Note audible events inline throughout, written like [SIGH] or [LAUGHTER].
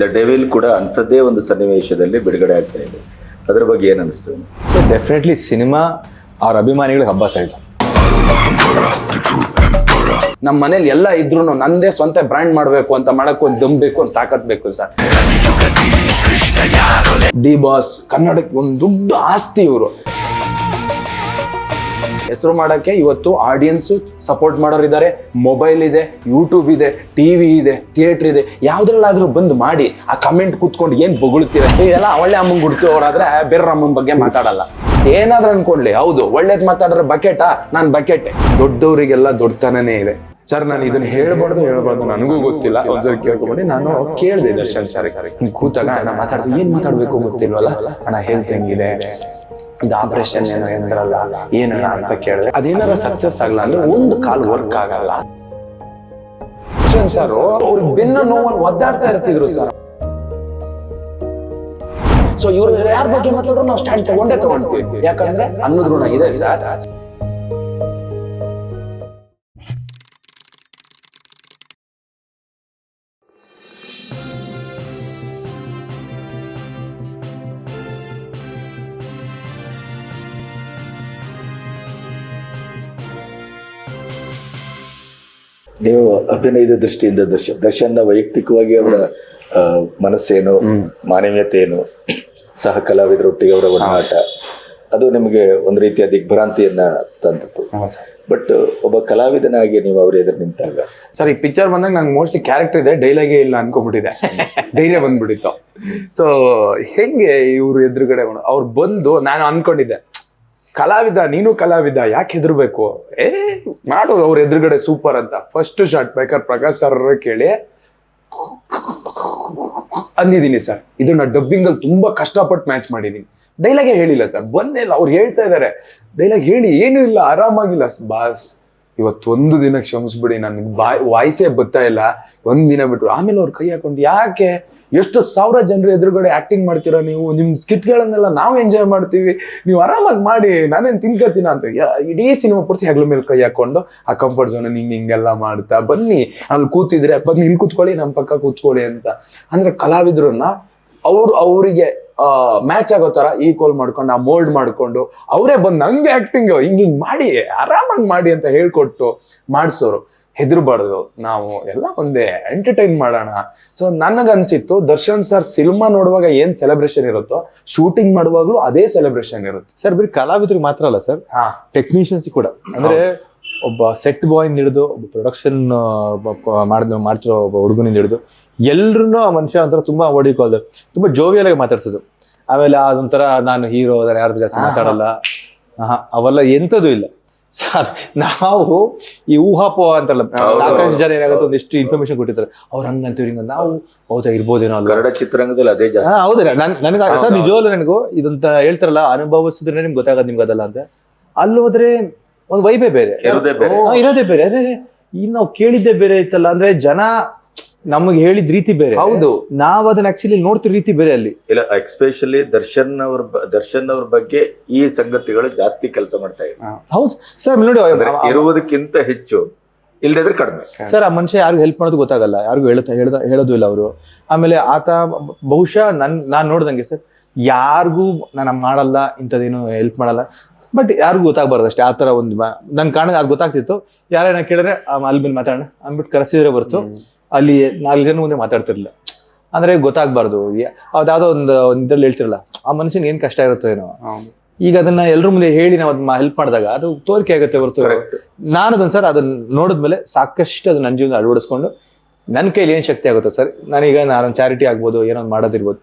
The devil ಕೂಡ ಅಂಥದ್ದೇ ಒಂದು ಸನ್ನಿವೇಶದಲ್ಲಿ ಬಿಡುಗಡೆ ಆಗ್ತಾ ಇದೆ. ಅದ್ರ ಬಗ್ಗೆ ಏನು ಅನಿಸ್ತದೆ? ಸೊ ಡೆಫಿನೆಟ್ಲಿ ಸಿನಿಮಾ ಅವ್ರ ಅಭಿಮಾನಿಗಳಿಗೆ ಹಬ್ಬ ಸಾಯಿತು ನಮ್ಮ ಮನೇಲಿ ಎಲ್ಲ ಇದ್ರು ನಂದೇ ಸ್ವಂತ ಬ್ರ್ಯಾಂಡ್ ಮಾಡಬೇಕು ಅಂತ ಮಾಡಕ್ ಒಂದು ದಮ್ ಬೇಕು ಒಂದು ತಾಕತ್ ಬೇಕು ಸರ್. ಡಿ ಬಾಸ್ ಕನ್ನಡಕ್ಕೆ ಒಂದು ದೊಡ್ಡ ಆಸ್ತಿ ಇವರು. ಹೆಸರು ಮಾಡಕ್ಕೆ ಇವತ್ತು ಆಡಿಯನ್ಸು ಸಪೋರ್ಟ್ ಮಾಡೋರಿದ್ದಾರೆ ಮೊಬೈಲ್ ಇದೆ ಯೂಟ್ಯೂಬ್ ಇದೆ ಟಿವಿ ಇದೆ ಥಿಯೇಟರ್ ಇದೆ. ಯಾವ್ದ್ರಲ್ಲಾದ್ರೂ ಬಂದು ಮಾಡಿ ಆ ಕಮೆಂಟ್ ಕೂತ್ಕೊಂಡು ಏನು ಬೊಗಳ್ತೀರ ಎಲ್ಲ ಒಳ್ಳೆ ಅಮ್ಮಂಗ್ ಹುಡ್ಕೋರಾದ್ರೆ ಬೇರೆ ಅಮ್ಮನ ಬಗ್ಗೆ ಮಾತಾಡಲ್ಲ. ಏನಾದ್ರೂ ಅನ್ಕೊಂಡ್ಲಿ, ಹೌದು, ಒಳ್ಳೇದು ಮಾತಾಡಿದ್ರೆ ಬಕೆಟಾ ನಾನು ಬಕೆಟೆ ದೊಡ್ಡವರಿಗೆಲ್ಲ ದೊಡ್ಡತನನೇ ಇದೆ. ಸರ್ ನಾನು ಇದನ್ನ ಹೇಳ್ಬಾರ್ದು ಹೇಳ್ಬಾರ್ದು ನನಗೂ ಗೊತ್ತಿಲ್ಲ. ಒಂದ್ಸರಿ ಕೇಳ್ಕೊಂಡು ನಾನು ಕೇಳಿದೆ ದರ್ಶನ್ ಸರ್ ಕೂತಾಗ, ಅಣ್ಣ ಮಾತಾಡ್ತೀನಿ ಏನ್ ಮಾತಾಡ್ಬೇಕು ಗೊತ್ತಿಲ್ವಲ್ಲ? ಅಣ್ಣ ಹೆಲ್ತ್ ಹೆಂಗಿದೆ? ಇದು ಆಪರೇಷನ್ ಏನೋ ಎಂದ್ರಲ್ಲ ಏನಲ್ಲ ಅಂತ ಕೇಳಿದ್ರೆ ಅದೇನಾರ ಸಕ್ಸಸ್ ಆಗಲ್ಲ ಅಂದ್ರೆ ಒಂದು ಕಾಲ್ ವರ್ಕ್ ಆಗಲ್ಲ. ಸರ್ ಅವ್ರ ಬೆನ್ನ ನೋವನ್ನು ಒದ್ದಾಡ್ತಾ ಇರ್ತಿದ್ರು ಸರ್ ಸೊ ಇವ್ರು ಯಾರ ಬಗ್ಗೆ ಮಾತಾಡೋ ನಾವು ಸ್ಟ್ಯಾಂಡ್ ತಗೊಂಡೇ ತಗೊಂಡ್ತೀವಿ. ಯಾಕಂದ್ರೆ ಅನ್ನೋದ್ ಋಣ ಇದೆ ಸರ್ ನೀವು ಅಭಿನಯದ ದೃಷ್ಟಿಯಿಂದ ದರ್ಶನ್ ದರ್ಶನ್ನ ವೈಯಕ್ತಿಕವಾಗಿ ಅವರ ಮನಸ್ಸೇನು ಮಾನವೀಯತೆ ಏನು ಸಹ ಕಲಾವಿದರೊಟ್ಟಿಗೆ ಅವರ ಒಡನಾಟ ಅದು ನಿಮಗೆ ಒಂದು ರೀತಿಯ ದಿಗ್ಭ್ರಾಂತಿಯನ್ನ ತಂದಿತ್ತು ಬಟ್ ಒಬ್ಬ ಕಲಾವಿದನಾಗಿ ನೀವು ಅವ್ರ ಎದುರು ನಿಂತಾಗ? ಸರ್ ಈ ಪಿಕ್ಚರ್ ಬಂದಾಗ ನಂಗೆ ಮೋಸ್ಟ್ಲಿ ಕ್ಯಾರೆಕ್ಟರ್ ಇದೆ ಡೈಲಾಗೇ ಇಲ್ಲ ಅನ್ಕೊಂಡ್ಬಿಟ್ಟಿದೆ. ಧೈರ್ಯ ಬಂದ್ಬಿಟ್ಟಿತ್ತು. ಸೊ ಹೆಂಗೆ ಇವ್ರು ಎದುರುಗಡೆ ಅವ್ರು ಬಂದು ನಾನು ಅನ್ಕೊಂಡಿದ್ದೆ ಕಲಾವಿದ, ನೀನು ಕಲಾವಿದ, ಯಾಕೆ ಹೆದರ್ಬೇಕು? ಏ, ಮಾಡು ಅವ್ರ ಎದುರುಗಡೆ ಸೂಪರ್ ಅಂತ. ಫಸ್ಟ್ ಶಾಟ್ ಬೇಕಾದ್ರೆ ಪ್ರಕಾಶ್ ಸರ್ ಕೇಳಿ. ಅಂದಿದ್ದೀನಿ ಸರ್ ಇದನ್ನ ಡಬ್ಬಿಂಗ್ ಅಲ್ಲಿ ತುಂಬಾ ಕಷ್ಟಪಟ್ಟು ಮ್ಯಾಚ್ ಮಾಡಿದೀನಿ. ಡೈಲಾಗೆ ಹೇಳಿಲ್ಲ ಸರ್ ಬಂದೇ ಇಲ್ಲ. ಅವ್ರು ಹೇಳ್ತಾ ಇದಾರೆ. ಡೈಲಾಗ್ ಹೇಳಿ ಏನೂ ಇಲ್ಲ. ಆರಾಮಾಗಿಲ್ಲ ಬಾಸ್, ಇವತ್ತು ಒಂದು ದಿನ ಕ್ಷಮಿಸ್ಬಿಡಿ. ನನಗೆ ಬಾಯ್ ವಾಯ್ಸೇ ಬರ್ತಾ ಇಲ್ಲ. ಒಂದು ದಿನ ಬಿಟ್ಟು ಆಮೇಲೆ ಅವ್ರು ಕೈ ಹಾಕೊಂಡು, ಯಾಕೆ? ಎಷ್ಟು ಸಾವಿರ ಜನರ ಎದುರುಗಡೆ ಆಕ್ಟಿಂಗ್ ಮಾಡ್ತೀರಾ ನೀವು? ನಿಮ್ಮ ಸ್ಕಿಟ್ಗಳನ್ನೆಲ್ಲ ನಾವು ಎಂಜಾಯ್ ಮಾಡ್ತೀವಿ. ನೀವು ಆರಾಮಾಗಿ ಮಾಡಿ, ನಾನೇನ್ ತಿನ್ಕೋತೀನ ಅಂತ. ಇಡೀ ಸಿನಿಮಾ ಪೂರ್ತಿ ಹೆಗ್ಲ ಮೇಲೆ ಕೈ ಹಾಕೊಂಡು, ಆ ಕಂಫರ್ಟ್ ಝೋನ್ ಹಿಂಗೆ ಹಿಂಗೆಲ್ಲ ಮಾಡ್ತಾ, ಬನ್ನಿ, ಅಲ್ಲಿ ಕೂತಿದ್ರೆ, ಬನ್ನಿ, ಇಲ್ಲಿ ಕೂತ್ಕೊಳ್ಳಿ ನಮ್ಮ ಪಕ್ಕ ಕೂತ್ಕೊಳ್ಳಿ ಅಂತ. ಅಂದ್ರೆ ಕಲಾವಿದ್ರನ್ನ ಅವ್ರು, ಅವರಿಗೆ ಮ್ಯಾಚ್ ಆಗೋ ತರ ಈಕ್ವಲ್ ಮಾಡ್ಕೊಂಡು, ಆ ಮೋಲ್ಡ್ ಮಾಡ್ಕೊಂಡು, ಅವರೇ ಬಂದು ನಂಗೆ ಆಕ್ಟಿಂಗ್ ಹಿಂಗೆ ಹಿಂಗೆ ಮಾಡಿ, ಆರಾಮಾಗಿ ಮಾಡಿ ಅಂತ ಹೇಳ್ಕೊಟ್ಟು ಮಾಡಿಸೋರು. ಹೆದರ್ಬಾರ್ದು. ನಾವು ಎಲ್ಲ ಒಂದೇ ಎಂಟರ್ಟೈನ್ ಮಾಡೋಣ. ಸೊ ನನಗನ್ಸಿತ್ತು ದರ್ಶನ್ ಸರ್ ಸಿನಿಮಾ ನೋಡುವಾಗ ಏನ್ ಸೆಲೆಬ್ರೇಷನ್ ಇರುತ್ತೋ ಶೂಟಿಂಗ್ ಮಾಡುವಾಗ್ಲೂ ಅದೇ ಸೆಲೆಬ್ರೇಷನ್ ಇರುತ್ತೆ. ಸರ್ ಬರೀ ಕಲಾವಿದ್ರಿಗೆ ಮಾತ್ರ ಅಲ್ಲ ಸರ್ ಹಾ. ಟೆಕ್ನಿಷಿಯನ್ಸ್ ಕೂಡ. ಅಂದ್ರೆ ಒಬ್ಬ ಸೆಟ್ ಬಾಯ್ ಹಿಡಿದು ಒಬ್ಬ ಪ್ರೊಡಕ್ಷನ್ ಮಾಡಿದ ಮಾಡ್ತಿರೋ ಒಬ್ಬ ಹುಡುಗನಿಂದ ಹಿಡಿದು ಎಲ್ರು ಆ ಮನುಷ್ಯ ಒಂಥರ ತುಂಬಾ ಹೊಡಿಕೋದು ತುಂಬಾ ಜೋವಿಯಲ್ ಆಗಿ ಮಾತಾಡ್ಸೋದು. ಆಮೇಲೆ ಅದೊಂಥರ ನಾನು ಹೀರೋ ಯಾರ್ದು ಜಾಸ್ತಿ ಮಾತಾಡಲ್ಲ. ಅವೆಲ್ಲ ಎಂಥದ್ದು ಇಲ್ಲ. ಸರ್ ನಾವು ಈ ಊಹಾಪೋಹ ಅಂತಲ್ಲ ಸಾಕಷ್ಟು ಜನ ಏನಾಗುತ್ತೆ ಒಂದಿಷ್ಟು ಇನ್ಫಾರ್ಮೇಶನ್ ಕೊಟ್ಟಿರ್ತಾರೆ. ಅವ್ರು ಹಂಗಂತೀವಿ ಹಿಂಗ ನಾವು ಹೌದಾ ಇರ್ಬೋದೇನೋ ಅಲ್ಲ ಕನ್ನಡ ಚಿತ್ರರಂಗದಲ್ಲಿ ಅದೇ ಜಾಸ್ತಿ. ಹೌದಲ್ಲ ನನ್ ನನಗೆ ಸರ್ ನಿಜವಾಗ್ಲೂ ನನಗೂ ಇದಂತ ಹೇಳ್ತಾರಲ್ಲ ಅನುಭವಿಸಿದ್ರೆ ನಿಮ್ಗೆ ಗೊತ್ತಾಗದ್ ನಿಮ್ಗೆ ಅದಲ್ಲ ಅಂತ. ಅಲ್ಲಿ ಹೋದ್ರೆ ಒಂದು ವೈಬೇ ಬೇರೆ. ಇರೋದೇ ಬೇರೆ. ಹಾ, ಇರೋದೇ ಬೇರೆ. ಅರೆ ಈಗ ನಾವು ಕೇಳಿದ್ದೆ ಬೇರೆ ಇತ್ತಲ್ಲ ಅಂದ್ರೆ ಜನ ನಮಗೆ ಹೇಳಿದ ರೀತಿ ಬೇರೆ. ಹೌದು. ನಾವು ಅದನ್ನ ಆಕ್ಚುಲಿ ನೋಡ್ತಿರೋ ರೀತಿ ಬೇರೆ ಅಲ್ಲಿ. ಇಲ್ಲ ಎಕ್ಸ್ಪೆಷಲಿ ದರ್ಶನ್ ಅವ್ರ ದರ್ಶನ್ ಅವ್ರ ಬಗ್ಗೆ ಈ ಸಂಗತಿಗಳು ಜಾಸ್ತಿ ಕೆಲಸ ಮಾಡ್ತಾ ಇದೆ ಹೌದು. ಸರ್ ನೋಡಿ ಇರುವುದಕ್ಕಿಂತ ಹೆಚ್ಚು ಇಲ್ದಿದ್ರೆ ಕಡಿಮೆ. ಸರ್ ಆ ಮನುಷ್ಯ ಯಾರಿಗೂ ಹೆಲ್ಪ್ ಮಾಡೋದು ಗೊತ್ತಾಗಲ್ಲ. ಯಾರಿಗೂ ಹೇಳ ಹೇಳದ ಇಲ್ಲ ಅವರು. ಆಮೇಲೆ ಆತ ಬಹುಶಃ ನನ್ ನಾನ್ ನೋಡ್ದಂಗೆ ಸರ್ ಯಾರಿಗೂ ನಾನು ಮಾಡಲ್ಲ ಇಂಥದ್ದೇನು ಹೆಲ್ಪ್ ಮಾಡಲ್ಲ. ಬಟ್ ಯಾರಿಗೂ ಗೊತ್ತಾಗ್ಬಾರ್ದು ಅಷ್ಟೇ ಆ ಥರ ಒಂದು ನನ್ ಕಾರಣ ಅದು ಗೊತ್ತಾಗ್ತಿತ್ತು. ಯಾರೇನ ಕೇಳಿದ್ರೆ ಅಲ್ಲಿ ಮೇಲೆ ಮಾತಾಡೋಣ ಅಂದ್ಬಿಟ್ಟು ಕರೆಸಿದ್ರೆ ಬರ್ತು ಅಲ್ಲಿ ನಾಲ್ಕು ಜನ ಮುಂದೆ ಮಾತಾಡ್ತಿರ್ಲಿಲ್ಲ. ಅಂದ್ರೆ ಗೊತ್ತಾಗ್ಬಾರ್ದು. ಅದಾವ್ದೋ ಒಂದು ಇದ್ರಲ್ಲಿ ಹೇಳ್ತಿರಲ್ಲ ಆ ಮನುಷ್ಯನ ಏನ್ ಕಷ್ಟ ಇರುತ್ತೋ ಏನೋ. ಈಗ ಅದನ್ನ ಎಲ್ರ ಮುಂದೆ ಹೇಳಿ ನಾವು ಅದನ್ನ ಹೆಲ್ಪ್ ಮಾಡಿದಾಗ ಅದು ತೋರಿಕೆ ಆಗುತ್ತೆ ಹೊರತು. ನಾನು ಅದನ್ನ ಸರ್ ಅದನ್ನ ನೋಡಿದ್ಮೇಲೆ ಸಾಕಷ್ಟು ಅದನ್ನ ನನ್ನ ಜೀವನ ಅಳವಡಿಸ್ಕೊಂಡು ನನ್ನ ಕೈಲಿ ಏನ್ ಶಕ್ತಿ ಆಗುತ್ತೋ ಸರ್ ನಾನೀಗ ನಾನೊಂದು ಚಾರಿಟಿ ಆಗ್ಬೋದು ಏನೋ ಒಂದ್ ಮಾಡೋದಿರ್ಬೋದು.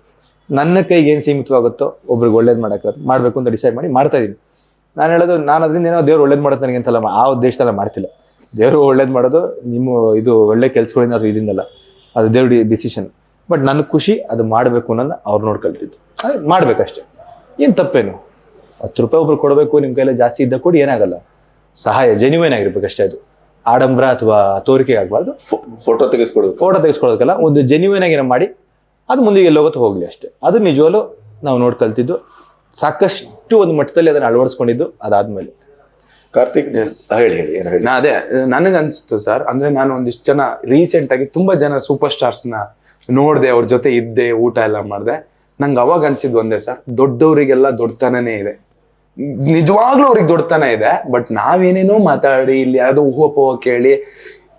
ನನ್ನ ಕೈಗೆ ಏನ್ ಸೀಮಿತವಾಗುತ್ತೋ ಒಬ್ರಿಗೆ ಒಳ್ಳೇದ್ ಮಾಡಕ್ ಮಾಡ್ಬೇಕು ಅಂತ ಡಿಸೈಡ್ ಮಾಡಿ ಮಾಡ್ತಾ ಇದೀನಿ. ನಾನು ಹೇಳೋದು ನಾನು ಅದರಿಂದ ಏನೋ ದೇವ್ರು ಒಳ್ಳೇದ್ ಮಾಡೋದು ನನಗೆ ಅಂತಲ್ಲ ಆ ಉದ್ದೇಶದಲ್ಲ ಮಾಡ್ತಿಲ್ಲ. ದೇವ್ರು ಒಳ್ಳೇದು ಮಾಡೋದು ನಿಮ್ಮ ಇದು ಒಳ್ಳೆ ಕೆಲಸಗಳಿಂದ ಅದು ಇದರಿಂದಲ್ಲ. ಅದು ದೇವ್ರ ಡಿಸಿಷನ್ ಬಟ್ ನನ್ನ ಖುಷಿ ಅದು ಮಾಡಬೇಕು ಅನ್ನೋದು ಅವ್ರು ನೋಡ್ಕೊಳ್ತಿದ್ದು ಅದೇ ಮಾಡ್ಬೇಕಷ್ಟೇ. ಏನು ತಪ್ಪೇನು? ಹತ್ತು ರೂಪಾಯಿ ಒಬ್ರು ಕೊಡಬೇಕು ನಿಮ್ಮ ಕೈಯಲ್ಲಿ ಜಾಸ್ತಿ ಇದ್ದ ಕೊಡಿ ಏನಾಗಲ್ಲ. ಸಹಾಯ ಜೆನ್ಯೂನ್ ಆಗಿರ್ಬೇಕು ಅಷ್ಟೇ ಅದು. ಆಡಂಬರ ಅಥವಾ ತೋರಿಕೆ ಆಗಬಾರ್ದು. ಫೋಟೋ ತೆಗೆಸ್ಕೊಳ್ಳೋದು ಫೋಟೋ ತೆಗೆಸ್ಕೊಳ್ಳೋದಕ್ಕೆಲ್ಲ ಒಂದು ಜೆನ್ಯೂನ್ ಆಗಿ ಏನೋ ಮಾಡಿ ಅದು ಮುಂದೆ ಎಲ್ಲೋಗತ್ತು ಹೋಗ್ಲಿ ಅಷ್ಟೇ. ಅದು ನಿಜವಾಗ್ಲೂ ನಾವು ನೋಡಿ ಕಲ್ತಿದ್ದು ಸಾಕಷ್ಟು ಒಂದು ಮಟ್ಟದಲ್ಲಿ ಅದನ್ನ ಅಳವಡಿಸ್ಕೊಂಡಿದ್ದು ಅದಾದ್ಮೇಲೆ. ಕಾರ್ತಿಕ್ ಹೇಳಿ ಹೇಳಿ ಏನು ಹೇಳಿ. ನಾ ಅದೇ ನನಗೆ ಅನ್ಸ್ತು ಸರ್ ಅಂದ್ರೆ ನಾನು ಒಂದಿಷ್ಟು ಜನ ರೀಸೆಂಟ್ ಆಗಿ ತುಂಬಾ ಜನ ಸೂಪರ್ ಸ್ಟಾರ್ಸ್ನ ನೋಡ್ದೆ ಅವ್ರ ಜೊತೆ ಇದ್ದೆ ಊಟ ಎಲ್ಲ ಮಾಡ್ದೆ. ನಂಗೆ ಅವಾಗ ಅನ್ಸಿದ್ ಒಂದೇ ಸರ್ ದೊಡ್ಡವರಿಗೆಲ್ಲ ದೊಡ್ಡತನನೇ ಇದೆ. ನಿಜವಾಗ್ಲೂ ಅವ್ರಿಗೆ ದೊಡ್ಡತನ ಇದೆ ಬಟ್ ನಾವೇನೇನೋ ಮಾತಾಡಿ ಇಲ್ಲಿ ಯಾವ್ದೋ ಊಹೋಪೋಹ ಕೇಳಿ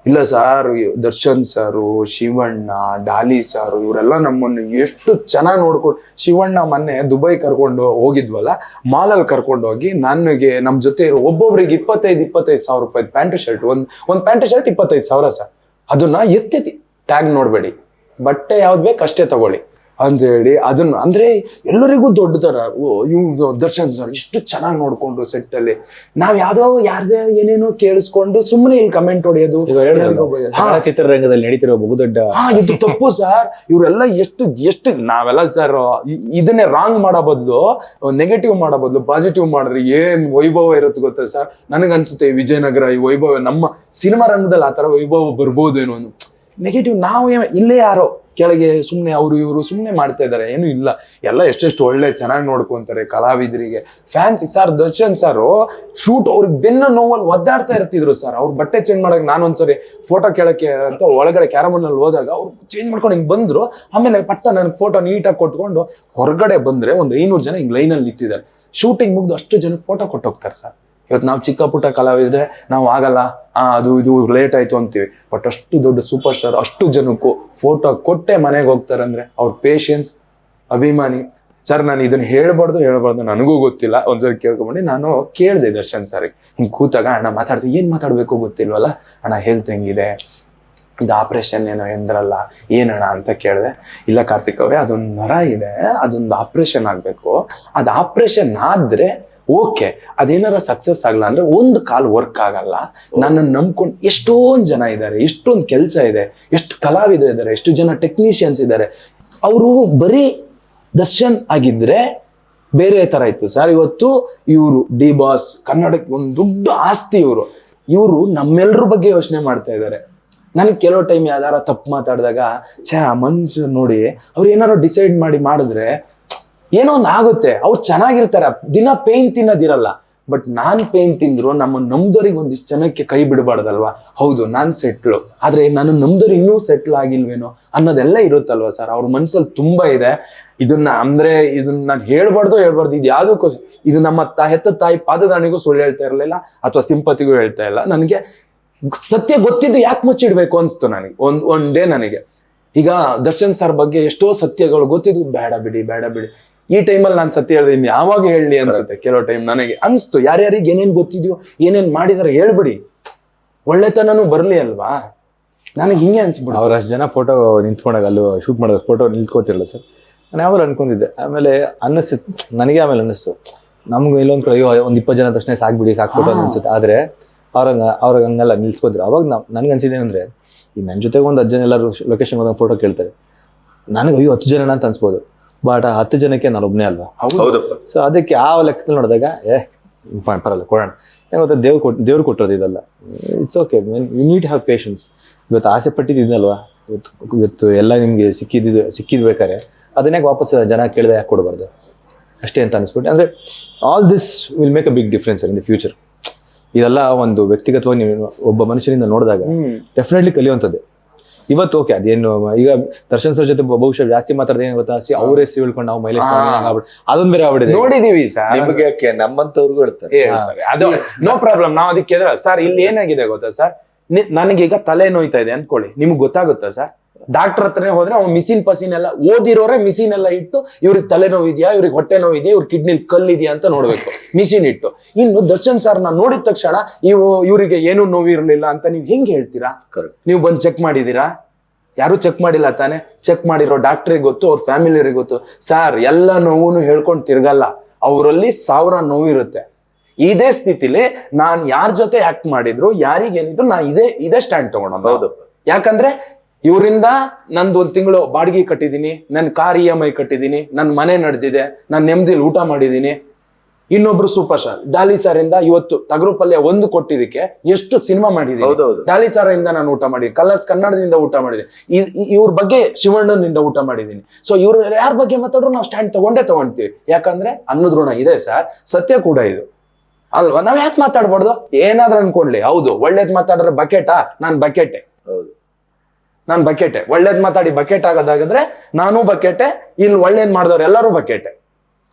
ಇಲ್ಲ ಸಾರ್, ದರ್ಶನ್ ಸಾರು, ಶಿವಣ್ಣ, ಡಾಲಿ ಸಾರು, ಇವರೆಲ್ಲ ನಮ್ಮನ್ನು ಎಷ್ಟು ಚೆನ್ನಾಗಿ ನೋಡ್ಕೊಂಡು, ಶಿವಣ್ಣ ಮೊನ್ನೆ ದುಬೈ ಕರ್ಕೊಂಡು ಹೋಗಿದ್ವಲ್ಲ, ಮಾಲಲ್ಲಿ ಕರ್ಕೊಂಡು ಹೋಗಿ ನನಗೆ ನಮ್ಮ ಜೊತೆ ಇರೋ ಒಬ್ಬೊಬ್ರಿಗೆ ಇಪ್ಪತ್ತೈದು ಇಪ್ಪತ್ತೈದು ಸಾವಿರ ರೂಪಾಯಿ ಪ್ಯಾಂಟ್ ಶರ್ಟ್, ಒಂದು ಒಂದು ಪ್ಯಾಂಟ್ ಶರ್ಟ್ ಇಪ್ಪತ್ತೈದು ಸಾವಿರ ಸರ್. ಅದನ್ನ ಎತ್ತೆತ್ತಿ ಟ್ಯಾಗ್ ನೋಡಬೇಡಿ. ಬಟ್ಟೆ ಯಾವ್ದು ಬೇಕು ಅಷ್ಟೇ ತಗೊಳ್ಳಿ. ಅಂತ ಹೇಳಿ ಅದನ್ನ ಅಂದ್ರೆ ಎಲ್ಲರಿಗೂ ದೊಡ್ಡ ತರ ಇವ್ರು ಇವ್ ದರ್ಶನ್ ಸರ್ ಇಷ್ಟು ಚೆನ್ನಾಗಿ ನೋಡ್ಕೊಂಡು ಸೆಟ್ ಅಲ್ಲಿ. ನಾವ್ ಯಾವ್ದೋ ಯಾರ್ದೇ ಏನೇನೋ ಕೇಳಿಸ್ಕೊಂಡು ಸುಮ್ಮನೆ ಇಲ್ಲಿ ಕಮೆಂಟ್ ಹೊಡೆಯೋದು. ಚಿತ್ರರಂಗದಲ್ಲಿ ನಡೀತಿರೋ ಬಹುದೊಡ್ಡ ಇದು ತಪ್ಪು ಸರ್ ಇವರೆಲ್ಲ ಎಷ್ಟು ಎಷ್ಟು ನಾವೆಲ್ಲ ಸರ್ ಇದನ್ನೇ ರಾಂಗ್ ಮಾಡೋ ಬದಲು ನೆಗೆಟಿವ್ ಮಾಡೋ ಬದಲು ಪಾಸಿಟಿವ್ ಮಾಡಿದ್ರೆ ಏನ್ ವೈಭವ ಇರುತ್ತೆ ಗೊತ್ತಾ ಸರ್ ನನಗನ್ಸುತ್ತೆ ವಿಜಯನಗರ ಈ ವೈಭವ ನಮ್ಮ ಸಿನಿಮಾ ರಂಗದಲ್ಲಿ ಆ ತರ ವೈಭವ ಬರ್ಬೋದೇನೋ ಏನೋ ನೆಗೆಟಿವ್ ನಾವು ಇಲ್ಲೇ ಯಾರೋ ಕೆಳಗೆ ಸುಮ್ಮನೆ ಅವರು ಇವರು ಸುಮ್ಮನೆ ಮಾಡ್ತಾ ಇದ್ದಾರೆ ಏನು ಇಲ್ಲ. ಎಲ್ಲ ಎಷ್ಟೆಷ್ಟು ಒಳ್ಳೆ ಚೆನ್ನಾಗಿ ನೋಡ್ಕೊಂತಾರೆ ಕಲಾವಿದರಿಗೆ. ಫ್ಯಾನ್ಸ್ ಸರ್ ದರ್ಶನ್ ಸಾರು ಶೂಟ್ ಅವ್ರಿಗೆ ಬೆನ್ನು ನೋವಲ್ಲಿ ಒದ್ದಾಡ್ತಾ ಇರ್ತಿದ್ರು ಸರ್ ಅವ್ರ ಬಟ್ಟೆ ಚೇಂಜ್ ಮಾಡೋಕೆ ನಾನು ಒಂದ್ಸರಿ ಫೋಟೋ ಕೇಳಕ್ಕೆ ಅಂತ ಒಳಗಡೆ ಕ್ಯಾರಮನಲ್ಲಿ ಹೋದಾಗ ಅವ್ರು ಚೇಂಜ್ ಮಾಡ್ಕೊಂಡು ಹಿಂಗೆ ಬಂದ್ರು. ಆಮೇಲೆ ಪಟ್ಟ ನನ್ನ ಫೋಟೋ ನೀಟಾಗಿ ಕೊಟ್ಕೊಂಡು ಹೊರಗಡೆ ಬಂದ್ರೆ ಒಂದು ಐನೂರು ಜನ ಹಿಂಗೆ ಲೈನಲ್ಲಿ ನಿಂತಿದ್ದಾರೆ. ಶೂಟಿಂಗ್ ಮುಗ್ದು ಅಷ್ಟು ಜನಕ್ಕೆ ಫೋಟೋ ಕೊಟ್ಟೋಗ್ತಾರೆ ಸರ್ ಇವತ್ತು ನಾವು ಚಿಕ್ಕ ಪುಟ್ಟ ಕಲಾವಿದ್ರೆ ನಾವು ಆಗಲ್ಲ ಅದು ಇದು ಲೇಟ್ ಆಯ್ತು ಅಂತೀವಿ. ಬಟ್ ಅಷ್ಟು ದೊಡ್ಡ ಸೂಪರ್ ಸ್ಟಾರ್ ಅಷ್ಟು ಜನಕ್ಕೂ ಫೋಟೋ ಕೊಟ್ಟೆ ಮನೆಗೆ ಹೋಗ್ತಾರೆ ಅಂದ್ರೆ ಅವ್ರ ಪೇಷನ್ಸ್ ಅಭಿಮಾನಿ. ಸರ್ ನಾನು ಇದನ್ನ ಹೇಳ್ಬಾರ್ದು ಹೇಳ್ಬಾರ್ದು ನನಗೂ ಗೊತ್ತಿಲ್ಲ. ಒಂದ್ಸರಿ ಕೇಳ್ಕೊಂಬಂಡು ನಾನು ಕೇಳಿದೆ ದರ್ಶನ್ ಸರ್ ಹಿಂಗೆ ಕೂತಾಗ, ಅಣ್ಣ ಮಾತಾಡ್ತೀವಿ ಏನು ಮಾತಾಡ್ಬೇಕು ಗೊತ್ತಿಲ್ವಲ್ಲ? ಅಣ್ಣ ಹೆಲ್ತ್ ಹೆಂಗಿದೆ? ಇದು ಆಪ್ರೇಷನ್ ಏನೋ ಎಂದ್ರಲ್ಲ, ಏನಣ್ಣ? ಅಂತ ಕೇಳಿದೆ. ಇಲ್ಲ ಕಾರ್ತಿಕ್ ಅವರೇ, ಅದೊಂದು ನರ ಇದೆ, ಅದೊಂದು ಆಪ್ರೇಷನ್ ಆಗಬೇಕು. ಅದು ಆಪ್ರೇಷನ್ ಆದ್ರೆ ಓಕೆ, ಅದೇನಾರ ಸಕ್ಸಸ್ ಆಗಲ್ಲ ಅಂದ್ರೆ ಒಂದು ಕಾಲು ವರ್ಕ್ ಆಗಲ್ಲ. ನನ್ನನ್ನು ನಂಬ್ಕೊಂಡು ಎಷ್ಟೊಂದು ಜನ ಇದ್ದಾರೆ ಎಷ್ಟೊಂದು ಕೆಲಸ ಇದೆ, ಎಷ್ಟು ಕಲಾವಿದರು ಇದ್ದಾರೆ ಎಷ್ಟು ಜನ ಟೆಕ್ನಿಷಿಯನ್ಸ್ ಇದ್ದಾರೆ ಅವರು ಬರೀ ದರ್ಶನ್ ಆಗಿದ್ರೆ ಬೇರೆ ತರ ಇತ್ತು. ಸರ್, ಇವತ್ತು ಇವರು ಡಿ ಬಾಸ್ ಕನ್ನಡಕ್ಕೆ ಒಂದು ದೊಡ್ಡ ಆಸ್ತಿ ಇವರು. ಇವರು ನಮ್ಮೆಲ್ಲರ ಬಗ್ಗೆ ಯೋಚನೆ ಮಾಡ್ತಾ ಇದ್ದಾರೆ ನನಗೆ ಕೆಲವು ಟೈಮ್ ಯಾವ್ದಾರ ತಪ್ಪು ಮಾತಾಡಿದಾಗ, ಛೇ, ಆ ಮನುಷ್ಯ ನೋಡಿ ಅವ್ರು ಏನಾರು ಡಿಸೈಡ್ ಮಾಡಿ ಮಾಡಿದ್ರೆ ಏನೋ ಒಂದು ಆಗುತ್ತೆ. ಅವ್ರು ಚೆನ್ನಾಗಿರ್ತಾರೆ. ದಿನ ಪೇನ್ ತಿನ್ನೋದಿರಲ್ಲ ಬಟ್ ನಾನ್ ಪೇನ್ ತಿಂದ್ರು ನಮ್ಮ ನಮ್ದವ್ರಿಗೆ ಒಂದಿಷ್ಟು ಜನಕ್ಕೆ ಕೈ ಬಿಡಬಾರ್ದಲ್ವಾ? ಹೌದು, ನಾನ್ ಸೆಟ್ಲು ಆದ್ರೆ ನಾನು ನಮ್ದವ್ರು ಇನ್ನೂ ಸೆಟ್ಲ್ ಆಗಿಲ್ವೇನೋ ಅನ್ನೋದೆಲ್ಲ ಇರುತ್ತಲ್ವಾ ಸರ್? ಅವ್ರ ಮನ್ಸಲ್ಲಿ ತುಂಬಾ ಇದೆ. ಇದನ್ನ ಅಂದ್ರೆ ಇದನ್ನ ನಾನ್ ಹೇಳ್ಬಾರ್ದು ಹೇಳ್ಬಾರ್ದು ಇದು ಯಾವುದಕ್ಕೂ ಇದು ನಮ್ಮ ತಾ ಹೆತ್ತ ತಾಯಿ ಪಾದದಾಣಿಗೂ ಸುಳ್ಳು ಹೇಳ್ತಾ ಇರಲಿಲ್ಲ ಅಥವಾ ಸಿಂಪತಿಗೂ ಹೇಳ್ತಾ ಇಲ್ಲ. ನನಗೆ ಸತ್ಯ ಗೊತ್ತಿದ್ದು ಯಾಕೆ ಮುಚ್ಚಿಡ್ಬೇಕು ಅನ್ಸ್ತು ನನಗೆ. ಒಂದ್ ಒನ್ ಡೇ ನನಗೆ. ಈಗ ದರ್ಶನ್ ಸರ್ ಬಗ್ಗೆ ಎಷ್ಟೋ ಸತ್ಯಗಳು ಗೊತ್ತಿದ್ದು ಬೇಡ ಬಿಡಿ ಬೇಡ ಬಿಡಿ. ಈ ಟೈಮಲ್ಲಿ ನಾನು ಸತ್ಯ ಹೇಳಿದೆ ಇನ್ನು ಯಾವಾಗ ಹೇಳಲಿ ಅನ್ಸುತ್ತೆ? ಕೆಲವು ಟೈಮ್ ನನಗೆ ಅನಿಸ್ತು. ಯಾರ್ಯಾರಿಗೆ ಏನೇನು ಗೊತ್ತಿದ್ಯೋ ಏನೇನು ಮಾಡಿದಾರೆ ಹೇಳ್ಬಿಡಿ. ಒಳ್ಳೆತನನೂ ಬರಲಿ ಅಲ್ವಾ? ನನಗೆ ಹಿಂಗೆ ಅನ್ಸ್ಬಿಡು ಅವ್ರು ಅಷ್ಟು ಜನ ಫೋಟೋ ನಿಂತ್ಕೊಂಡಾಗ ಅಲ್ಲೂ ಶೂಟ್ ಮಾಡಿದ ಫೋಟೋ ನಿಂತ್ಕೋತಿರಲ್ಲ ಸರ್? ನಾನು ಯಾವಾಗಲೂ ಅನ್ಕೊಂಡಿದ್ದೆ. ಆಮೇಲೆ ಅನ್ನಿಸ್ತು. ನನಗೆ ಆಮೇಲೆ ಅನ್ನಿಸ್ತು. ನಮ್ಗೆ ಇಲ್ಲೊಂದು ಕಡೆ ಅಯ್ಯೋ ಒಂದು ಇಪ್ಪತ್ತು ಜನ ತಕ್ಷಣ ಸಾಕ್ಬಿಡಿ ಸಾಕು ಫೋಟೋ ಅನ್ಸುತ್ತೆ. ಆದರೆ ಅವ್ರಂಗ ಅವ್ರಿಗೆ ಹಂಗೆಲ್ಲ ನಿಲ್ಸ್ಕೊತಿರು ಅವಾಗ ನನಗೆ ನನ್ಗೆ ಅನ್ಸಿದೆ ಅಂದರೆ ಈ ನನ್ನ ಜೊತೆಗೆ ಒಂದು ಹತ್ತು ಜನ ಎಲ್ಲರೂ ಲೊಕೇಶನ್ ಹೋದಾಗ ಫೋಟೋ ಕೇಳ್ತಾರೆ. ನನಗೆ ಅಯ್ಯೋ ಹತ್ತು ಜನ ಅಂತ ಅನ್ಸ್ಬೋದು. ಬಟ್ ಆ ಹತ್ತು ಜನಕ್ಕೆ ನಾನು ಒಬ್ಬನೇ ಅಲ್ವಾ? ಹೌದು. ಸೊ ಅದಕ್ಕೆ ಆ ಲೆಕ್ಕದಲ್ಲಿ ನೋಡಿದಾಗ ಏ ಪರಲ್ಲ ಕೊಡೋಣ. ಏನ್ ಗೊತ್ತಾ ದೇವ್ರು ಕೊಟ್ಟು ದೇವ್ರು ಕೊಟ್ಟಿರೋದು ಇದೆಲ್ಲ. It's okay you need have patience ಇವತ್ತು ಆಸೆ ಪಟ್ಟಿದ್ದು ಇದಲ್ವಾ? ಇವತ್ತು ಇವತ್ತು ಎಲ್ಲ ನಿಮಗೆ ಸಿಕ್ಕಿದ್ದು ಸಿಕ್ಕಿದ್ಬೇಕಾದ್ರೆ ಅದನ್ನೇ ವಾಪಸ್ ಜನ ಕೇಳಿದೆ ಯಾಕೆ ಕೊಡಬಾರ್ದು? ಅಷ್ಟೇ ಅಂತ ಅನಿಸ್ಬಿಟ್ಟು ಅಂದರೆ all this will make a big difference in the future ಇದೆಲ್ಲ ಒಂದು ವ್ಯಕ್ತಿಗತವಾಗಿ ನೀವು ಒಬ್ಬ ಮನುಷ್ಯನಿಂದ ನೋಡಿದಾಗ ಡೆಫಿನೆಟ್ಲಿ ಕಲಿಯುವಂಥದ್ದು. ಇವತ್ತು ಓಕೆ ಅದೇನು ಈಗ ದರ್ಶನ್ ಸರ್ ಜೊತೆ ಬಹುಶಃ ಜಾಸ್ತಿ ಮಾತಾಡ್ದೆ ಏನು ಗೊತ್ತಾ? ಸಿ ಅವರೇ ಸಿಳ್ಕೊಂಡು ನಾವು ಮೈಲೇಜ್ ಅದೊಂದು ಬೇರೆ ಆಗ್ಬಿಟ್ಟಿದೆ ನೋಡಿದೀವಿ ಸರ್ ನಿಮಗೆ ನಮ್ಮಂತವ್ರಿಗೂ ಹೇಳ್ತಾರೆ. ಹೇಳ್ತಾರೆ. ಅದು ನೋ ಪ್ರಾಬ್ಲಮ್ ನಾವು ಅದಕ್ಕೆ ಸರ್ ಇಲ್ಲಿ ಏನಾಗಿದೆ ಗೊತ್ತಾ ಸರ್ ನನಗೀಗ ತಲೆ ನೋಯ್ತಾ ಇದೆ ಅನ್ಕೊಳ್ಳಿ. ನಿಮ್ಗೆ ಗೊತ್ತಾಗುತ್ತಾ ಸರ್ ಡಾಕ್ಟರ್ ಹತ್ರನೇ ಹೋದ್ರೆ ಅವ್ನು ಮಿಸಿನ್ ಪಸಿನ್ ಎಲ್ಲ ಓದಿರೋರೆ ಮಿಸಿನ್ ಎಲ್ಲ ಇಟ್ಟು ಇವ್ರಿಗೆ ತಲೆ ನೋವಿದ್ಯಾ ಇವ್ರಿಗೆ ಹೊಟ್ಟೆ ನೋವಿದ್ಯಾ ಇವ್ರ ಕಿಡ್ನಿ ಕಲ್ಲಿದೆಯಾ ಅಂತ ನೋಡ್ಬೇಕು. ಮಿಸಿನ್ ಇಟ್ಟು. ಇನ್ನು ದರ್ಶನ್ ಸರ್ ನಾ ನೋಡಿದ ತಕ್ಷಣ ಇವು ಇವರಿಗೆ ಏನೂ ನೋವಿರ್ಲಿಲ್ಲ ಅಂತ ನೀವು ಹೆಂಗೆ ಹೇಳ್ತೀರಾ. ನೀವು ಬಂದು ಚೆಕ್ ಮಾಡಿದೀರಾ? ಯಾರು ಚೆಕ್ ಮಾಡಿಲ್ಲ ತಾನೆ? ಚೆಕ್ ಮಾಡಿರೋ ಡಾಕ್ಟ್ರಿಗೆ ಗೊತ್ತು ಅವ್ರ ಫ್ಯಾಮಿಲಿಯರಿಗೆ ಗೊತ್ತು. ಸರ್ ಎಲ್ಲ ನೋವು ಹೇಳ್ಕೊಂಡು ತಿರ್ಗಲ್ಲ. ಅವರಲ್ಲಿ ಸಾವಿರ ನೋವಿರುತ್ತೆ. ಇದೇ ಸ್ಥಿತಿಲಿ ನಾನ್ ಯಾರ ಜೊತೆ ಆಕ್ಟ್ ಮಾಡಿದ್ರು ಯಾರಿಗೇನಿದ್ರು ನಾ ಇದೇ ಇದೇ ಸ್ಟ್ಯಾಂಡ್ ತಗೊಂಡು ಹೌದು. ಯಾಕಂದ್ರೆ ಇವರಿಂದ ನಂದು ಒಂದ್ ತಿಂಗಳು ಬಾಡಿಗೆ ಕಟ್ಟಿದ್ದೀನಿ ನನ್ನ ಕಾರ್ ಇ ಎಂ ಐ ಕಟ್ಟಿದ್ದೀನಿ ನನ್ನ ಮನೆ ನಡೆದಿದೆ ನಾನು ನೆಮ್ಮದಿಲಿ ಊಟ ಮಾಡಿದ್ದೀನಿ ಇನ್ನೊಬ್ರು ಸೂಪರ್ ಸ್ಟಾರ್ ಡಾಲಿ ಸರ್ ಇಂದ ಇವತ್ತು ತಗರು ಪಲ್ಯ ಒಂದು ಕೊಟ್ಟಿದ್ದಕ್ಕೆ ಎಷ್ಟು ಸಿನಿಮಾ ಮಾಡಿದೀನಿ. ಡಾಲಿ ಸರ್ ಇಂದ ನಾನು ಊಟ ಮಾಡಿದ್ದೀನಿ ಕಲರ್ಸ್ ಕನ್ನಡದಿಂದ ಊಟ ಇ- ಇವ್ರ ಬಗ್ಗೆ ಶಿವಣ್ಣನಿಂದ ಊಟ ಮಾಡಿದ್ದೀನಿ ಸೊ ಇವ್ರು ಯಾರ ಬಗ್ಗೆ ಮಾತಾಡ್ರು ನಾವು ಸ್ಟ್ಯಾಂಡ್ ತಗೊಂಡೇ ತಗೊಂತೀವಿ. ಯಾಕಂದ್ರೆ ಅನ್ನೋದ್ರೋಣ ಇದೆ ಸರ್ ಸತ್ಯ ಕೂಡ ಇದು. ಅಲ್ವಾ? ನಾವ್ ಯಾಕೆ ಮಾತಾಡ್ಬಾರ್ದು? ಏನಾದ್ರೂ ಅನ್ಕೊಂಡ್ಲಿ. ಹೌದು ಒಳ್ಳೇದ್ ಮಾತಾಡಿದ್ರೆ ಬಕೆಟಾ? ನಾನ್ ಬಕೆಟೆ. ನಾನು ಬಕೆಟೆ. ಒಳ್ಳೇದ್ ಮಾತಾಡಿ, ಬಕೆಟ್ ಆಗೋದಾಗಿದ್ರೆ ನಾನು ಬಕೆಟೆ ಇಲ್ಲಿ ಒಳ್ಳೇದ್ ಮಾಡಿದವ್ರು ಎಲ್ಲರೂ ಬಕೆಟೆ.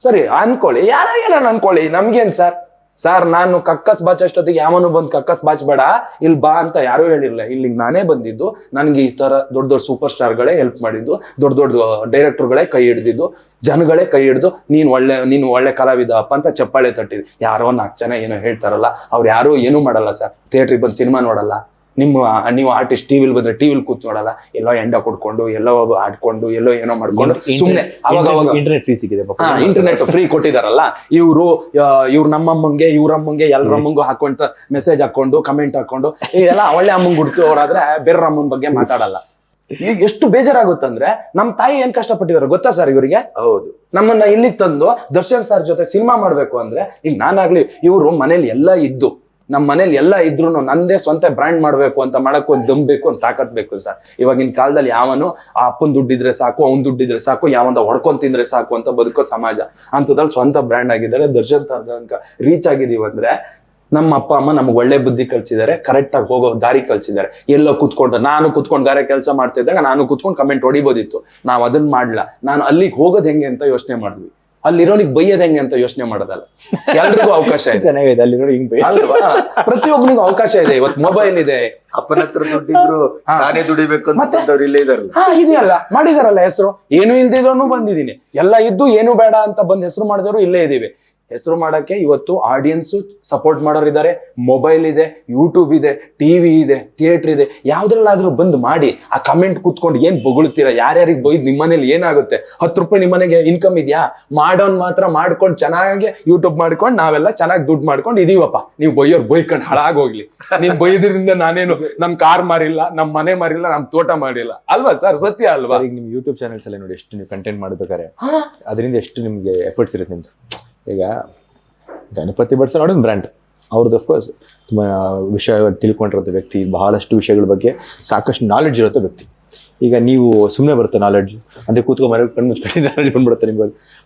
ಸರಿ, ಅನ್ಕೊಳ್ಳಿ. ಯಾರ ಏನಾನ ಅನ್ಕೊಳ್ಳಿ? ನಮ್ಗೇನ್ ಸರ್? ಸರ್, ನಾನು ಕಕ್ಕಸ್ ಬಾಚ್ ಅಷ್ಟೊತ್ತಿಗೆ ಯಾವನು ಬಂದ್ ಕಕ್ಕಸ್ ಬಾಚ್ ಬೇಡ ಇಲ್ಲಿ ಬಾ ಅಂತ ಯಾರು ಹೇಳಿರ್ಲಿಲ್ಲ. ಇಲ್ಲಿಗೆ ನಾನೇ ಬಂದಿದ್ದು. ನನಗೆ ಈ ತರ ದೊಡ್ಡ ದೊಡ್ಡ ಸೂಪರ್ ಸ್ಟಾರ್ಗಳೇ ಹೆಲ್ಪ್ ಮಾಡಿದ್ದು. ದೊಡ್ಡ ದೊಡ್ಡ ಡೈರೆಕ್ಟರ್ಗಳೇ ಕೈ ಹಿಡಿದಿದ್ದು. ಜನಗಳೇ ಕೈ ಹಿಡಿದು, ನೀನ್ ಒಳ್ಳೆ, ನೀನು ಒಳ್ಳೆ ಕಲಾವಿದ ಅಪ್ಪ ಅಂತ ಚಪ್ಪಾಳೆ ತಟ್ಟಿದ್ ಯಾರೋ ನಾಲ್ಕು ಜನ ಏನೋ ಹೇಳ್ತಾರಲ್ಲ. ಅವ್ರು ಯಾರು ಏನೂ ಮಾಡಲ್ಲ ಸರ್. ಥಿಯೇಟ್ರಿಗೆ ಬಂದು ಸಿನಿಮಾ ನೋಡಲ್ಲ. ನಿಮ್ಮ ನೀವು ಆರ್ಟಿಸ್ಟ್ ಟಿವಿಲ್ ಬಂದ್ರೆ ಟಿವಿಲ್ ಕೂತ್ ನೋಡಲ್ಲ. ಎಲ್ಲೋ ಎಂಡ ಕೊಡ್ಕೊಂಡು ಎಲ್ಲೋ ಆಡ್ಕೊಂಡು ಎಲ್ಲೋ ಏನೋ ಮಾಡ್ಕೊಂಡು ಸುಮ್ನೆ ಅವಾಗ ಅವಾಗ ಇಂಟರ್ನೆಟ್ ಫ್ರೀ ಸಿಕ್ಕಿದೆ. ಇಂಟರ್ನೆಟ್ ಫ್ರೀ ಕೊಟ್ಟಿದಾರಲ್ಲ. ಇವರು ಇವ್ರ ನಮ್ಮಮ್ಮಂಗೆ ಇವ್ರಮ್ಮಂಗೆ ಎಲ್ಲರಮ್ಮಂಗೂ ಹಾಕೊಂತ ಮೆಸೇಜ್ ಹಾಕೊಂಡು ಕಮೆಂಟ್ ಹಾಕೊಂಡು ಎಲ್ಲ ಒಳ್ಳೆ ಅಮ್ಮಂಗ್ ಹುಡುಕೋರಾದ್ರೆ ಬೇರೆ ಅಮ್ಮನ ಬಗ್ಗೆ ಮಾತಾಡಲ್ಲ. ಈಗ ಎಷ್ಟು ಬೇಜಾರಾಗುತ್ತಂದ್ರೆ ನಮ್ ತಾಯಿ ಏನ್ ಕಷ್ಟಪಟ್ಟಿದಾರೆ ಗೊತ್ತಾ ಸರ್ ಇವರಿಗೆ? ಹೌದು. ನಮ್ಮನ್ನ ಇಲ್ಲಿ ತಂದು ದರ್ಶನ್ ಸರ್ ಜೊತೆ ಸಿನಿಮಾ ಮಾಡ್ಬೇಕು ಅಂದ್ರೆ ಈಗ ನಾನಾಗ್ಲಿ ಇವರು ಮನೇಲಿ ಎಲ್ಲ ಇದ್ದು ನಮ್ಮ ಮನೇಲಿ ಎಲ್ಲ ಇದ್ರು ನಂದೇ ಸ್ವಂತ ಬ್ರ್ಯಾಂಡ್ ಮಾಡ್ಬೇಕು ಅಂತ ಮಾಡಕ್ ಒಂದ್ ದಮ್ ಬೇಕು, ಒಂದ್ ತಾಕತ್ ಬೇಕು ಸರ್. ಇವಾಗಿನ ಕಾಲದಲ್ಲಿ ಯಾವನು, ಆ ಅಪ್ಪನ್ ದುಡ್ಡಿದ್ರೆ ಸಾಕು, ಅವ್ನ್ ದುಡ್ಡಿದ್ರೆ ಸಾಕು, ಯಾವಂದ ಹೊಡ್ಕೊಂಡ್ ತಿಂದ್ರೆ ಸಾಕು ಅಂತ ಬದುಕೋ ಸಮಾಜ. ಅಂತದ್ರಲ್ಲಿ ಸ್ವಂತ ಬ್ರ್ಯಾಂಡ್ ಆಗಿದ್ದಾರೆ. ದರ್ಶನ್ ತನಕ ರೀಚ್ ಆಗಿದೀವಿ ಅಂದ್ರೆ ನಮ್ಮ ಅಪ್ಪ, ಅಮ್ಮ ನಮ್ಗೆ ಒಳ್ಳೆ ಬುದ್ಧಿ ಕಲ್ಸಿದ್ದಾರೆ ಕರೆಕ್ಟ್ ಆಗಿ ಹೋಗೋ ದಾರಿ ಕಲ್ಸಿದ್ದಾರೆ. ಎಲ್ಲೋ ಕುತ್ಕೊಂಡು, ನಾನು ಕುತ್ಕೊಂಡು ಗಾರೆ ಕೆಲಸ ಮಾಡ್ತಿದ್ದಾಗ, ನಾನು ಕುತ್ಕೊಂಡು ಕಮೆಂಟ್ ಹೊಡಿಬೋದಿತ್ತು. ನಾವು ಅದನ್ನ ಮಾಡ್ಲಾ? ನಾನು ಅಲ್ಲಿಗೆ ಹೋಗೋದ್ ಹೆಂಗೆ? ಅಂತ ಯೋಚನೆ ಮಾಡಿದ್ವಿ. ಅಲ್ಲಿರೋನಿಗೆ ಬೈಯೋದ್ ಹೆಂಗೆ ಅಂತ ಯೋಚನೆ ಮಾಡೋದಲ್ಲ. ಎಲ್ರಿಗೂ ಅವಕಾಶ ಇದೆ. ಚೆನ್ನಾಗಿದೆ ಅಲ್ಲಿ ನೋಡಿ ಹಿಂಗ್ ಅಲ್ವಾ? ಪ್ರತಿಯೊಬ್ಬನಿಗೂ ಅವಕಾಶ ಇದೆ. ಇವತ್ತು ಮೊಬೈಲ್ ಇದೆ. ಅಪ್ಪನ ಹತ್ರ ದುಡ್ಡಿದ್ರು ಹಾ. ನಾನೇ ದುಡಿಬೇಕು ಅಂತ ಇಲ್ಲ ಇಲ್ಲೇ ಇದಾರಲ್ಲ. ಹಾ ಇದೆಯಲ್ಲ ಮಾಡಿದಾರಲ್ಲ ಹೆಸರು. ಏನು ಇಲ್ದಿದ್ರು ಬಂದಿದ್ದೀನಿ. ಎಲ್ಲ ಇದ್ದು ಏನು ಬೇಡ ಅಂತ ಬಂದ್ ಹೆಸರು ಮಾಡಿದವರು ಇಲ್ಲೇ ಇದೀವಿ ಹೆಸರು ಮಾಡೋಕ್ಕೆ ಇವತ್ತು ಆಡಿಯನ್ಸು ಸಪೋರ್ಟ್ ಮಾಡೋರಿದ್ದಾರೆ ಮೊಬೈಲ್ ಇದೆ ಯೂಟ್ಯೂಬ್ ಇದೆ ಟಿವಿ ಇದೆ ಥಿಯೇಟರ್ ಇದೆ. ಯಾವ್ದ್ರಲ್ಲಾದ್ರೂ ಬಂದು ಮಾಡಿ ಆ ಕಮೆಂಟ್ ಕೂತ್ಕೊಂಡು ಏನು ಬೊಗಳ್ತೀರಾ? ಯಾರ್ಯಾರಿಗೆ ಬೈದ್ ನಿಮ್ಮನೇಲಿ ಏನಾಗುತ್ತೆ? ಹತ್ತು ರೂಪಾಯಿ ನಿಮ್ಮನೆಗೆ ಇನ್ಕಮ್ ಇದೆಯಾ? ಮಾಡೋನ್ ಮಾತ್ರ ಮಾಡ್ಕೊಂಡು ಚೆನ್ನಾಗಿ ಯೂಟ್ಯೂಬ್ ಮಾಡ್ಕೊಂಡು ನಾವೆಲ್ಲ ಚೆನ್ನಾಗಿ ದುಡ್ಡು ಮಾಡ್ಕೊಂಡು ಇದೀವಪ್ಪ. ನೀವು ಬೈಯೋರು ಬೈಕೊಂಡು ಹಾಳಾಗೋಗ್ಲಿ. ನೀವು ಬೈದ್ರಿಂದ ನಾನೇನು ನಮ್ಮ ಕಾರ್ ಮಾರಿಲ್ಲ ನಮ್ಮ ಮನೆ ಮಾರಿಲ್ಲ ನಮ್ಮ ತೋಟ ಮಾಡಿಲ್ಲ. ಅಲ್ವಾ ಸರ್? ಸತ್ಯ ಅಲ್ವಾ? ಈಗ ನಿಮ್ಮ ಯೂಟ್ಯೂಬ್ ಚಾನಲ್ಸ್ ಅಲ್ಲಿ ನೋಡಿ ಎಷ್ಟು ನೀವು ಕಂಟೆಂಟ್ ಮಾಡ್ಬೇಕಾದ್ರೆ. ಅದರಿಂದ ಎಷ್ಟು ನಿಮಗೆ ಎಫರ್ಟ್ಸ್ ಇರುತ್ತೆ ನಿಮ್ದು? ಈಗ ಗಣಪತಿ ಬಡ್ಸ ನೋಡಿ ಬ್ರ್ಯಾಂಡ್ ಅವ್ರದ್ದು ಅಫ್ಕೋರ್ಸ್ ತುಂಬ ವಿಷಯ ತಿಳ್ಕೊಂಡಿರೋದು ವ್ಯಕ್ತಿ, ಬಹಳಷ್ಟು ವಿಷಯಗಳ ಬಗ್ಗೆ ಸಾಕಷ್ಟು ನಾಲೆಡ್ಜ್ ಇರುತ್ತೆ ವ್ಯಕ್ತಿ. ಈಗ ನೀವು ಸುಮ್ಮನೆ ಬರುತ್ತೆ ನಾಲೆಡ್ಜ್ ಅಂದರೆ ಕೂತ್ಕೊಂಡು ಮರ ಕಣ್ಣು ಮುಚ್ಕೊಂಡು ನಾಲೆಡ್ಜ್ ಬಂದ್ಬಿಡುತ್ತೆ ನಿಮ್ಗೆ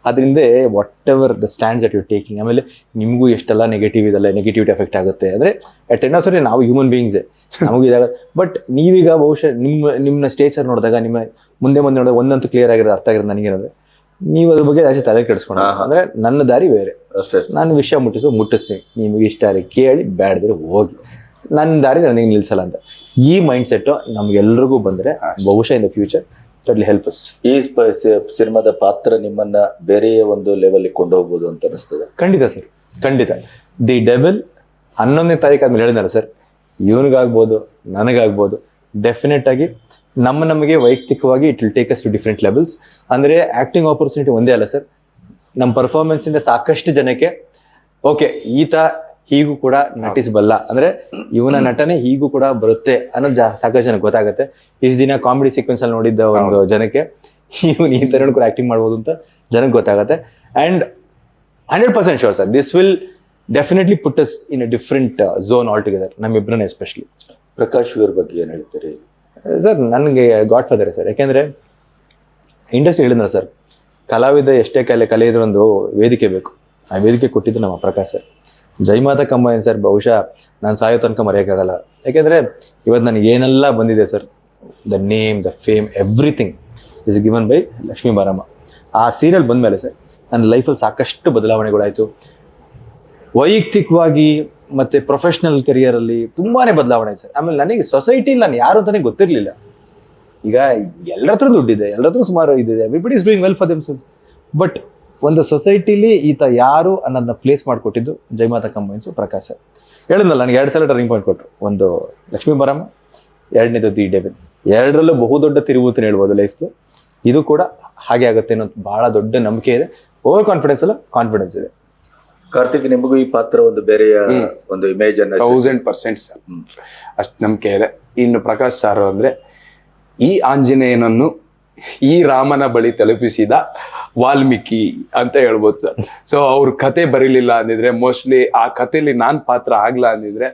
ಅದರಿಂದ whatever the stands at you taking ಆಮೇಲೆ ನಿಮಗೂ ಎಷ್ಟೆಲ್ಲ ನೆಗೆಟಿವ್ ಇದೆಲ್ಲ ನೆಗೆಟಿವಿಟಿ ಎಫೆಕ್ಟ್ ಆಗುತ್ತೆ. ಅಂದರೆ ಅಟ್ ಎಂಡ್ ಆಫ್ ಸರಿ ನಾವು ಹ್ಯೂಮನ್ ಬೀಯಿಂಗ್ಸೇ ನಮಗೂ ಇದಾಗ ಬಟ್ ನೀವೀಗ ಬಹುಶಃ ನಿಮ್ಮ ನಿಮ್ಮ ಸ್ಟೇಚರ್ ನೋಡಿದಾಗ, ನಿಮ್ಮ ಮುಂದೆ ಮುಂದೆ ನೋಡಿದಾಗ ಒಂದಂತೂ ಕ್ಲಿಯರ್ ಆಗಿರೋದು ಅರ್ಥ ಆಗಿರೋದು ನನಗೇನಂದ್ರೆ ನೀವು ಅದ್ರ ಬಗ್ಗೆ ಜಾಸ್ತಿ ತಲೆ ಕೆಡಿಸ್ಕೊಂಡು. ಅಂದ್ರೆ ನನ್ನ ದಾರಿ ಬೇರೆ. ಅಷ್ಟೇ ನಾನು ವಿಷಯ ಮುಟ್ಟಿಸೋ ಮುಟ್ಟಿಸ್ತೀನಿ. ನಿಮಗೆ ಇಷ್ಟ ಆದ್ರೆ ಕೇಳಿ ಬೇಡದ್ರೆ ಹೋಗಿ ನನ್ನ ದಾರಿ ನನಗೆ ನಿಲ್ಸಲ್ಲ ಅಂತ. ಈ ಮೈಂಡ್ ಸೆಟ್ ನಮ್ಗೆಲ್ರಿಗೂ ಬಂದ್ರೆ ಬಹುಶಃ in the future totally help us ಈ ಸಿನಿಮಾದ ಪಾತ್ರ ನಿಮ್ಮನ್ನ ಬೇರೆ ಒಂದು ಲೆವೆಲ್ ಕೊಂಡು ಹೋಗ್ಬೋದು ಅಂತ ಅನಿಸ್ತದೆ. ಖಂಡಿತ ಸರ್ ಖಂಡಿತ. ದಿ ಡೆವಿಲ್ ಹನ್ನೊಂದನೇ ತಾರೀಕು ಆದ್ಮೇಲೆ ಹೇಳಿದಾರೆ ಸರ್ ಇವನಿಗಾಗ್ಬೋದು ನನಗಾಗ್ಬೋದು ಡೆಫಿನೆಟ್ ಆಗಿ ನಮ್ಮ ನಮಗೆ ವೈಯಕ್ತಿಕವಾಗಿ it will take us to different levels ಅಂದರೆ ಆ್ಯಕ್ಟಿಂಗ್ ಆಪರ್ಚುನಿಟಿ ಒಂದೇ ಅಲ್ಲ ಸರ್ ನಮ್ಮ ಪರ್ಫಾರ್ಮೆನ್ಸಿಂದ ಸಾಕಷ್ಟು ಜನಕ್ಕೆ ಓಕೆ ಈತ ಹೀಗೂ ಕೂಡ ನಟಿಸಬಲ್ಲ. ಅಂದ್ರೆ ಇವನ ನಟನೆ ಹೀಗೂ ಕೂಡ ಬರುತ್ತೆ ಅನ್ನೋದು ಜಾ ಸಾಕಷ್ಟು ಜನಕ್ಕೆ ಗೊತ್ತಾಗುತ್ತೆ. ಇಷ್ಟು ದಿನ ಕಾಮಿಡಿ ಸೀಕ್ವೆನ್ಸ್ ಅಲ್ಲಿ ನೋಡಿದ್ದ ಒಂದು ಜನಕ್ಕೆ ಇವನು ಈ ಥರ ಕೂಡ ಆಕ್ಟಿಂಗ್ ಮಾಡ್ಬೋದು ಅಂತ ಜನಕ್ಕೆ ಗೊತ್ತಾಗುತ್ತೆ. And hundred percent sure sir this will definitely put us in a different zone all together ನಮ್ಮಿಬ್ಬರನ್ನ especially Prakash ಇವ್ರ ಬಗ್ಗೆ ಏನು ಹೇಳ್ತೀರಿ? ಸರ್ ನನಗೆ ಗಾಡ್ ಫಾದರ್ ಸರ್ ಯಾಕೆಂದ್ರೆ ಇಂಡಸ್ಟ್ರಿ ಹೇಳಿದ್ರೆ ಸರ್ ಕಲಾವಿದ ಎಷ್ಟೇ ಕಲೆ ಕಲೆ ಇದ್ರೂ ಒಂದು ವೇದಿಕೆ ಬೇಕು. ಆ ವೇದಿಕೆ ಕೊಟ್ಟಿದ್ದು ನಮ್ಮ ಪ್ರಕಾಶ್ ಸರ್ ಜೈಮಾತ ಏನು ಸರ್ ಬಹುಶಃ ನಾನು ಸಾಯೋ ತನಕ ಮರೆಯೋಕ್ಕಾಗಲ್ಲ. ಯಾಕೆಂದ್ರೆ ಇವತ್ತು ನನಗೆ ಏನೆಲ್ಲ ಬಂದಿದೆ sir the name the fame everything is given by Lakshmi Baaramma. ಆ ಸೀರಿಯಲ್ ಬಂದಮೇಲೆ ಸರ್ ನನ್ನ ಲೈಫಲ್ಲಿ ಸಾಕಷ್ಟು ಬದಲಾವಣೆಗಳಾಯಿತು. ವೈಯಕ್ತಿಕವಾಗಿ ಮತ್ತೆ ಪ್ರೊಫೆಷನಲ್ ಅಲ್ಲಿ ತುಂಬಾನೇ ಬದಲಾವಣೆ ಸರ್. ಆಮೇಲೆ ನನಗೆ ಸೊಸೈಟಿಲಿ ನಾನು ಯಾರು ಅಂತಾನೆ ಗೊತ್ತಿರಲಿಲ್ಲ. ಈಗ ಎಲ್ಲರ ಹತ್ರ ದುಡ್ಡಿದೆ ಎಲ್ಲರ ಹತ್ರ ಸುಮಾರು ಇದಿದೆ. Everybody is doing well for themselves but ಒಂದು ಸೊಸೈಟಿಲಿ ಈತ ಯಾರು ಅನ್ನೋದನ್ನ ಪ್ಲೇಸ್ ಮಾಡಿಕೊಟ್ಟಿದ್ದು ಜಯಮಾತಾ ಕಂಬೈನ್ಸು ಪ್ರಕಾಶ್ ಹೇಳಿದ್ನಲ್ಲ, ನನಗೆ ಎರಡು ಸಲ ಟರ್ನಿಂಗ್ ಪಾಯಿಂಟ್ ಕೊಟ್ಟರು ಒಂದು ಲಕ್ಷ್ಮೀ ಬರಮ್ಮ, ಎರಡನೇದು ದಿ ಡೆವಿನ್ ಎರಡರಲ್ಲೂ ಬಹುದೊಡ್ಡ ತಿರುವು ಅಂತ ಹೇಳ್ಬೋದು ಲೈಫ್ದು ಇದು ಕೂಡ ಹಾಗೆ ಆಗುತ್ತೆ ಅನ್ನೋದು ಭಾಳ ದೊಡ್ಡ ನಂಬಿಕೆ ಇದೆ. ಓವರ್ ಕಾನ್ಫಿಡೆನ್ಸ್ ಅಲ್ಲ ಕಾನ್ಫಿಡೆನ್ಸ್ ಇದೆ. ಕಾರ್ತಿಕ್ ನಿಮಗೂ ಈ ಪಾತ್ರ ಒಂದು ಬೇರೆಯ ಒಂದು ಇಮೇಜ್ ಅನ್ನ ತೌಸಂಡ್ ಪರ್ಸೆಂಟ್ ಸರ್ ಅಷ್ಟು ನಂಬಿಕೆ ಇದೆ ಇನ್ನು ಪ್ರಕಾಶ್ ಸರ್ ಅಂದ್ರೆ ಈ ಆಂಜನೇಯನನ್ನು ಈ ರಾಮನ ಬಳಿ ತಲುಪಿಸಿದ ವಾಲ್ಮೀಕಿ ಅಂತ ಹೇಳ್ಬೋದು ಸರ್ ಸೊ ಅವ್ರ ಕತೆ ಬರೀಲಿಲ್ಲ ಅಂದಿದ್ರೆ ಮೋಸ್ಟ್ಲಿ ಆ ಕಥೆಲಿ ನಾನ್ ಪಾತ್ರ ಆಗ್ಲಾ ಅಂದಿದ್ರೆ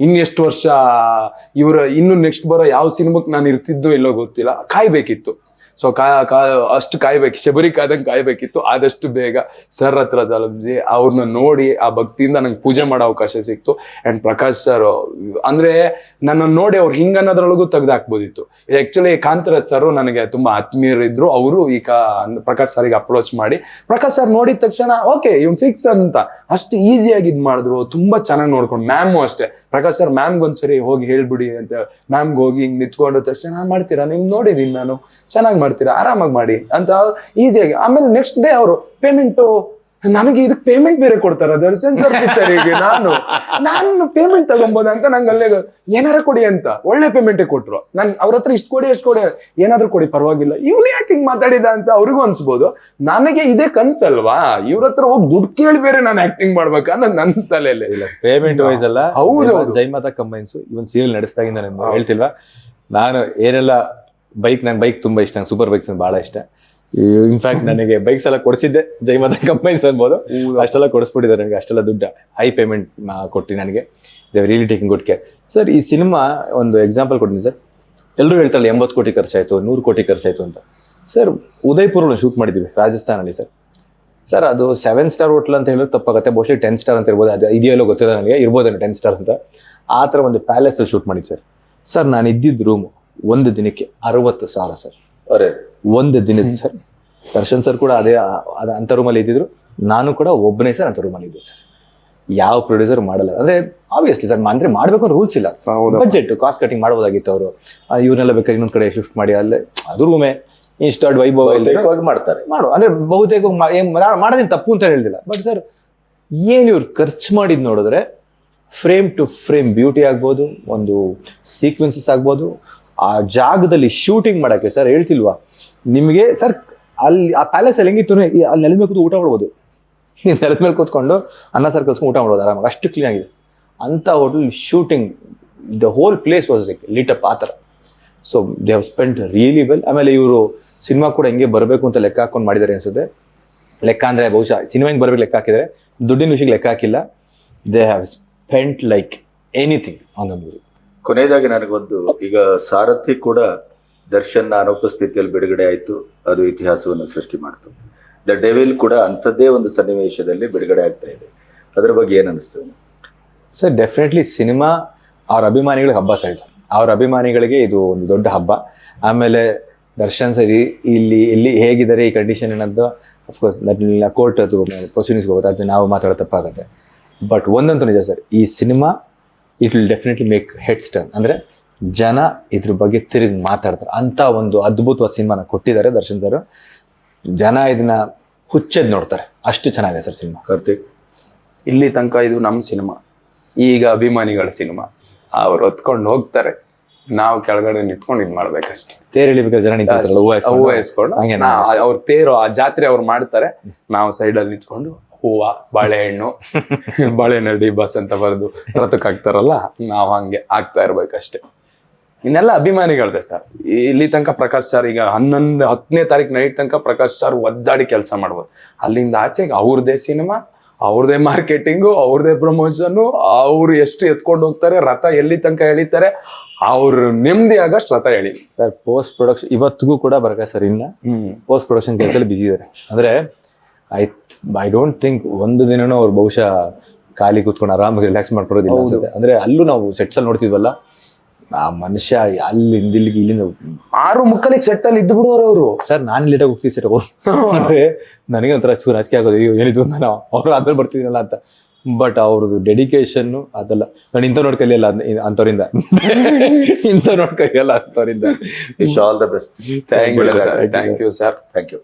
ಇನ್ನೆಷ್ಟು ವರ್ಷ ಇವರ ಇನ್ನು ನೆಕ್ಸ್ಟ್ ಬರೋ ಯಾವ ಸಿನಿಮಾಕ್ ನಾನು ಇರ್ತಿದ್ದೋ ಇಲ್ಲೋ ಗೊತ್ತಿಲ್ಲ ಕಾಯ್ಬೇಕಿತ್ತು. ಸೊ ಕಾ ಕಾ ಅಷ್ಟು ಕಾಯ್ಬೇಕು ಶಬರಿ ಕಾದಂಗೆ ಕಾಯ್ಬೇಕಿತ್ತು. ಆದಷ್ಟು ಬೇಗ ಸರ್ ಹತ್ರ ತಲುಪಿಸಿ ಅವ್ರನ್ನ ನೋಡಿ ಆ ಭಕ್ತಿಯಿಂದ ನಂಗೆ ಪೂಜೆ ಮಾಡೋ ಅವಕಾಶ ಸಿಕ್ತು. ಅಂಡ್ ಪ್ರಕಾಶ್ ಸರ್ ಅಂದ್ರೆ ನನ್ನ ನೋಡಿ ಅವ್ರು ಹಿಂಗೆ ಅನ್ನೋದ್ರೊಳಗೂ ತೆಗ್ದು ಹಾಕ್ಬೋದಿತ್ತು ಆಕ್ಚುಲಿ ಕಾಂತರಾಜ್ ಸರ್ ನನಗೆ ತುಂಬಾ ಆತ್ಮೀಯರಿದ್ರು. ಅವರು ಈಗ ಅಂದ್- ಪ್ರಕಾಶ್ ಸರ್ಗೆ ಅಪ್ರೋಚ್ ಮಾಡಿ ಪ್ರಕಾಶ್ ಸರ್ ನೋಡಿದ ತಕ್ಷಣ ಓಕೆ ಇವ್ನು ಫಿಕ್ಸ್ ಅಂತ. ಅಷ್ಟು ಈಸಿಯಾಗಿ ಇದು ಮಾಡಿದ್ರು. ತುಂಬಾ ಚೆನ್ನಾಗಿ ನೋಡ್ಕೊಂಡು ಮ್ಯಾಮು ಅಷ್ಟೇ. ಪ್ರಕಾಶ್ ಸರ್ ಮ್ಯಾಮ್ಗೆ ಒಂದ್ಸರಿ ಹೋಗಿ ಹೇಳ್ಬಿಡಿ ಅಂತ ಮ್ಯಾಮ್ಗೆ ಹೋಗಿ ಹಿಂಗೆ ನಿಂತ್ಕೊಂಡ ತಕ್ಷಣ "ಹಾ, ಮಾಡ್ತೀರಾ? ನಿಮ್ಗೆ ನೋಡಿದೀನಿ ನಾನು ಚೆನ್ನಾಗಿ ಮಾಡ್ತೀರಾ? ಆರಾಮಾಗಿ ಮಾಡಿ ಅಂತ ಈಸಿಯಾಗಿ ಆಮೇಲೆ ನೆಕ್ಸ್ಟ್ ಡೇ ಅವರು ಪೇಮೆಂಟು ನನಗೆ ಇದಕ್ಕೆ ಪೇಮೆಂಟ್ ಬೇರೆ ಕೊಡ್ತಾರ ದರ್ಶನ್ ಸರ್ ಪಿಕ್ಚರಿಗೆ ನಾನು. ನಾನು ಪೇಮೆಂಟ್ ತಗೊಂಬೋದ ಅಂತ ನಂಗೆ ಅಲ್ಲೇ ಏನಾರ ಕೊಡಿ ಅಂತ. ಒಳ್ಳೆ ಪೇಮೆಂಟ್ ಕೊಟ್ರು. ನಾನು ಅವ್ರ ಹತ್ರ ಇಷ್ಟು ಕೊಡಿ ಎಷ್ಟು ಕೊಡಿ. ಏನಾದ್ರೂ ಕೊಡಿ ಪರವಾಗಿಲ್ಲ. ಇವನು ಯಾಕೆ ಹಿಂಗ್ ಮಾತಾಡಿದ ಅಂತ ಅವ್ರಿಗೂ ಅನ್ಸ್ಬೋದು. ನನಗೆ ಇದೇ ಕನ್ಸಲ್ವಾ? ಇವ್ರ ಹತ್ರ ಹೋಗಿ ದುಡ್ಡು ಕೇಳಿ ಬೇರೆ ನಾನು ಆಕ್ಟಿಂಗ್ ಮಾಡ್ಬೇಕ ನನ್ ನನ್ನ ತಲೆಯಲ್ಲಿ. ಇಲ್ಲ ಪೇಮೆಂಟ್ ವೈಸ್ ಅಲ್ಲ. ಹೌದು. ಜೈಮಾತಾ ಕಂಬೈನ್ಸ್ ಇವನ್ ಸೀರಿಯಲ್ ನಡೆಸ್ದಾಗಿಂದ ನಾನು ಹೇಳ್ತಿಲ್ವಾ? ನಾನು ಏನೆಲ್ಲ ಬೈಕ್ ನಂಗೆ ಬೈಕ್ ತುಂಬಾ ಇಷ್ಟ [LAUGHS] ನಂಗೆ ಸೂಪರ್ ಬೈಕ್ಸ್ ಬಹಳ ಇಷ್ಟ. ಇನ್ಫ್ಯಾಕ್ಟ್ ನನಗೆ ಬೈಕ್ಸ್ ಎಲ್ಲ ಕೊಡಿಸಿದ್ದೆ ಜೈಮಾತಾ ಕಂಪನೀಸ್ ಅನ್ಬೋದು. ಅಷ್ಟೆಲ್ಲ ಕೊಡಿಸ್ಬಿಟ್ಟಿದ್ದಾರೆ ನನಗೆ ಅಷ್ಟೆಲ್ಲ ದುಡ್ಡು. ಹೈ ಪೇಮೆಂಟ್ ಕೊಟ್ಟು ನನಗೆ. They really taking good care sir ಈ ಸಿನಿಮಾ ಒಂದು ಎಕ್ಸಾಂಪಲ್ ಕೊಡ್ತೀನಿ ಸರ್ ಎಲ್ಲರೂ ಹೇಳ್ತಾರೆ ಎಂಬತ್ತು ಕೋಟಿ ಖರ್ಚಾಯಿತು ನೂರು ಕೋಟಿ ಖರ್ಚಾಯಿತು ಅಂತ. ಸರ್ ಉದಯ್ಪುರ ಶೂಟ್ ಮಾಡಿದ್ವಿ ರಾಜಸ್ಥಾನಲ್ಲಿ ಸರ್ ಸರ್ ಅದು ಸೆವೆನ್ ಸ್ಟಾರ್ ಹೋಟ್ಲ್ ಅಂತ ಹೇಳಿದ್ರೆ ತಪ್ಪಾಗುತ್ತೆ ಮೋಸ್ಟ್ಲಿ ಟೆನ್ ಸ್ಟಾರ್ ಅಂತ ಇರ್ಬೋದು ಅದು ಇದೆಯಲ್ಲೋ ಗೊತ್ತಿಲ್ಲ ನನಗೆ ಇರ್ಬೋದು ಟೆನ್ ಸ್ಟಾರ್ ಅಂತ. ಆ ಥರ ಒಂದು ಪ್ಯಾಲೇಸ್ ಶೂಟ್ ಮಾಡಿದ್ದು ಸರ್ ಸರ್ ನಾನು ಇದ್ದಿದ್ದು ರೂಮ್ ಒಂದು ದಿನಕ್ಕೆ ಅರವತ್ತು ಸಾವಿರ ಸರ್. ಅರೆ. ಒಂದು ದಿನದ ಸರ್. ದರ್ಶನ್ ಸರ್ ಕೂಡ ಅದೇ ಅದ ಅಂತ ರೂಮಲ್ಲಿ ಇದ್ದಿದ್ರು. ನಾನು ಕೂಡ ಒಬ್ಬನೇ ಸರ್ ಅಂತ ರೂಮಲ್ಲಿ ಇದ್ದೆ ಸರ್. ಯಾವ ಪ್ರೊಡ್ಯೂಸರ್ ಮಾಡಲ್ಲ. ಅಂದ್ರೆ ಆಬ್ವಿಯಸ್ಲಿ ಸರ್ ಅಂದ್ರೆ ಮಾಡ್ಬೇಕು ಅಂತ ರೂಲ್ಸ್ ಇಲ್ಲ ಬಜೆಟ್ ಕಾಸ್ಟ್ ಕಟಿಂಗ್ ಮಾಡ್ಬೋದಾಗಿತ್ತು ಅವರು. ಇವ್ರನ್ನೆಲ್ಲ ಬೇಕಾದ್ರೆ ಇನ್ನೊಂದ್ ಕಡೆ ಶಿಫ್ಟ್ ಮಾಡಿ ಅಲ್ಲೇ. ಅದು ರೂಮೇ. ಇನ್ಸ್ಟಾಡ್ ವೈಭವ ಮಾಡ್ತಾರೆ. ಮಾಡು. ಅಂದ್ರೆ ಬಹುತೇಕ ಮಾಡೋದೇನು ತಪ್ಪು ಅಂತ ಹೇಳ್ದಿಲ್ಲ. ಬಟ್ ಸರ್ ಏನ್ ಇವ್ರು ಖರ್ಚು ಮಾಡಿದ್ ನೋಡಿದ್ರೆ ಫ್ರೇಮ್ ಟು ಫ್ರೇಮ್ ಬ್ಯೂಟಿ ಆಗ್ಬೋದು ಒಂದು ಸೀಕ್ವೆನ್ಸಸ್ ಆಗ್ಬೋದು ಆ ಜಾಗದಲ್ಲಿ ಶೂಟಿಂಗ್ ಮಾಡಕ್ಕೆ ಸರ್ ಹೇಳ್ತಿಲ್ವಾ? ನಿಮಗೆ ಸರ್ ಅಲ್ಲಿ ಆ ಪ್ಯಾಲೇಸ್ ಅಲ್ಲಿ ಹೆಂಗಿತ್ತು ಅಲ್ಲಿ ನೆಲದ ಮೇಲೆ ಕೂತು ಊಟ ಮಾಡ್ಬೋದು. ನೀವು [LAUGHS] ನೆಲದ ಮೇಲೆ ಕೂತ್ಕೊಂಡು ಅನ್ನ ಸರ್ ಕಲ್ಸ್ಕೊಂಡು ಊಟ ಮಾಡೋದು ಆರಾಮಾಗಿ. ಅಷ್ಟು ಕ್ಲೀನ್ ಆಗಿದೆ. ಅಂತ hotel shooting the whole place was lit up ಆ ಥರ. So they have spend really well ಆಮೇಲೆ ಇವರು ಸಿನಿಮಾ ಕೂಡ ಹೆಂಗೆ ಬರಬೇಕು ಅಂತ ಲೆಕ್ಕ ಹಾಕೊಂಡು ಮಾಡಿದ್ದಾರೆ ಅನ್ಸುತ್ತೆ. ಲೆಕ್ಕ ಅಂದರೆ ಬಹುಶಃ ಸಿನಿಮಾ ಹೆಂಗೆ ಬರಬೇಕು ಲೆಕ್ಕ ಹಾಕಿದರೆ ದುಡ್ಡಿನ ವಿಷಯಕ್ಕೆ ಲೆಕ್ಕ ಹಾಕಿಲ್ಲ. They have spent like anything on the movie ಕೊನೆಯದಾಗಿ ನನಗೊಂದು ಈಗ ಸಾರಥಿ ಕೂಡ ದರ್ಶನ್ನ ಅನುಪಸ್ಥಿತಿಯಲ್ಲಿ ಬಿಡುಗಡೆ ಆಯಿತು. ಅದು ಇತಿಹಾಸವನ್ನು ಸೃಷ್ಟಿ ಮಾಡ್ತು. ದ ಡೆವಿಲ್ ಕೂಡ ಅಂಥದ್ದೇ ಒಂದು ಸನ್ನಿವೇಶದಲ್ಲಿ ಬಿಡುಗಡೆ ಆಗ್ತಾ ಇದೆ. ಅದರ ಬಗ್ಗೆ ಏನು ಅನಿಸ್ತದೆ ಸರ್ ಡೆಫಿನೆಟ್ಲಿ ಸಿನಿಮಾ ಅವ್ರ ಅಭಿಮಾನಿಗಳಿಗೆ ಹಬ್ಬ ಸಹಿತ ಅವ್ರ ಅಭಿಮಾನಿಗಳಿಗೆ ಇದು ಒಂದು ದೊಡ್ಡ ಹಬ್ಬ. ಆಮೇಲೆ ದರ್ಶನ್ ಸರ್ ಇಲ್ಲಿ ಇಲ್ಲಿ ಹೇಗಿದ್ದಾರೆ ಈ ಕಂಡೀಷನ್ ಏನಂತ ಅಫ್ಕೋರ್ಸ್ ಕೋರ್ಟ್ ಅದು ಪ್ರೊಸೀಡಿಂಗ್ಸ್ ಹೋಗುತ್ತೆ. ಅದು ನಾವು ಮಾತಾಡೋ ತಪ್ಪಾಗುತ್ತೆ. ಬಟ್ ಒಂದಂತೂ ನಿಜ ಸರ್, ಈ cinema it will definitely make heads turn ಅಂದರೆ ಜನ ಇದ್ರ ಬಗ್ಗೆ ತಿರುಗಿ ಮಾತಾಡ್ತಾರೆ. ಅಂತ ಒಂದು ಅದ್ಭುತವಾದ ಸಿನಿಮಾನ ಕೊಟ್ಟಿದ್ದಾರೆ ದರ್ಶನ್ ಸರ್. ಜನ ಇದನ್ನ ಹುಚ್ಚೆದ್ ನೋಡ್ತಾರೆ. ಅಷ್ಟು ಚೆನ್ನಾಗಿದೆ ಸರ್ ಸಿನಿಮಾ. ಕಾರ್ತಿಕ್ ಇಲ್ಲಿ ತನಕ ಇದು ನಮ್ಮ ಸಿನಿಮಾ. ಈಗ ಅಭಿಮಾನಿಗಳ ಸಿನಿಮಾ. ಅವ್ರು ಹೊತ್ಕೊಂಡು ಹೋಗ್ತಾರೆ. ನಾವು ಕೆಳಗಡೆ ನಿಂತ್ಕೊಂಡು ಇದು ಮಾಡ್ಬೇಕಷ್ಟೇ. ತೇರ್ ನಾ- ಅವ್ರ ತೇರು ಆ ಜಾತ್ರೆ ಅವ್ರು ಮಾಡ್ತಾರೆ. ನಾವು ಸೈಡಲ್ಲಿ ನಿಂತ್ಕೊಂಡು ಹೂವ ಬಾಳೆಹಣ್ಣು [LAUGHS] ಬಾಳೆಹಣ್ಣಲ್ಲಿ ಬಸ್ ಅಂತ ಬರೆದು ರಥಕ್ಕೆ ಹಾಕ್ತಾರಲ್ಲ ನಾವು ಹಂಗೆ ಆಗ್ತಾ ಇರ್ಬೇಕಷ್ಟೇ. ಇನ್ನೆಲ್ಲ ಅಭಿಮಾನಿಗಳದೆ ಸರ್ ಇಲ್ಲಿ ತನಕ ಪ್ರಕಾಶ್ ಸರ್ ಈಗ ಹನ್ನೊಂದು ಹತ್ತನೇ ತಾರೀಕು ನೈಟ್ ತನಕ ಪ್ರಕಾಶ್ ಸರ್ ಒದ್ದಾಡಿ ಕೆಲಸ ಮಾಡ್ಬೋದು. ಅಲ್ಲಿಂದ ಆಚೆಗೆ ಅವ್ರದೇ ಸಿನಿಮಾ ಅವ್ರದೇ ಮಾರ್ಕೆಟಿಂಗು ಅವ್ರದೇ ಪ್ರಮೋಷನ್ ಅವ್ರು ಎಷ್ಟು ಎತ್ಕೊಂಡು ಹೋಗ್ತಾರೆ ರಥ ಎಲ್ಲಿ ತನಕ ಎಳಿತಾರೆ ಅವ್ರ ನೆಮ್ಮದಿ ಆಗಷ್ಟು ರಥ ಹೇಳಿ ಸರ್ ಪೋಸ್ಟ್ ಪ್ರೊಡಕ್ಷನ್ ಇವತ್ತಿಗೂ ಕೂಡ ಬರಕ ಸರ್ ಇನ್ನ ಹ್ಮ್. ಪೋಸ್ಟ್ ಪ್ರೊಡಕ್ಷನ್ ಕೆಲಸದಲ್ಲಿ ಬಿಸಿ ಇದ್ದಾರೆ ಅಂದ್ರೆ ಐ ಐ ಡೋಂಟ್ ಥಿಂಕ್ ಒಂದು ದಿನನೂ ಅವ್ರು ಬಹುಶಃ ಖಾಲಿ ಕೂತ್ಕೊಂಡು ಆರಾಮಾಗಿ ರಿಲ್ಯಾಕ್ಸ್ ಮಾಡ್ಕೊಡೋದಿಲ್ಲ ಅನ್ಸುತ್ತೆ. ಅಂದ್ರೆ ಅಲ್ಲೂ ನಾವು ಸೆಟ್ಸಲ್ಲಿ ನೋಡ್ತಿದ್ವಲ್ಲ ಆ ಮನುಷ್ಯ ಅಲ್ಲಿ ಇಲ್ಲಿಗೆ ಇಲ್ಲಿಂದ ಆರು ಮುಕ್ಕಲಿಗೆ ಸೆಟ್ ಅಲ್ಲಿ ಇದ್ದು ಬಿಡುವರು ಅವರು. ಸರ್ ನಾನು ಲೇಟಾಗಿ ಹೋಗ್ತೀವಿ ಸರ್ ಅಂದ್ರೆ ನನಗೆ ಒಂಥರ ಚೂರು ರಾಜಕೀಯ ಆಗೋದು. ಅಯ್ಯೋ ಏನಿದು ಅಂತ ನಾವು ಅವ್ರು ಆದ್ಮೇಲೆ ಬರ್ತಿದ್ದೀನಲ್ಲ ಅಂತ. ಬಟ್ ಅವ್ರದ್ದು ಡೆಡಿಕೇಶನ್ ಅದೆಲ್ಲ. ನಾನು ಇಂಥ ನೋಡ್ ಕಲಿಯಲ್ಲ ಅಂತವರಿಂದ ಅಂಥವ್ರಿಂದ. [LAUGHS] ಇಂಥ ನೋಡ್ ಕಲಿಯಲ್ಲ ಅಂಥವ್ರಿಂದ. Wish all the best thank you sir thank you sir thank you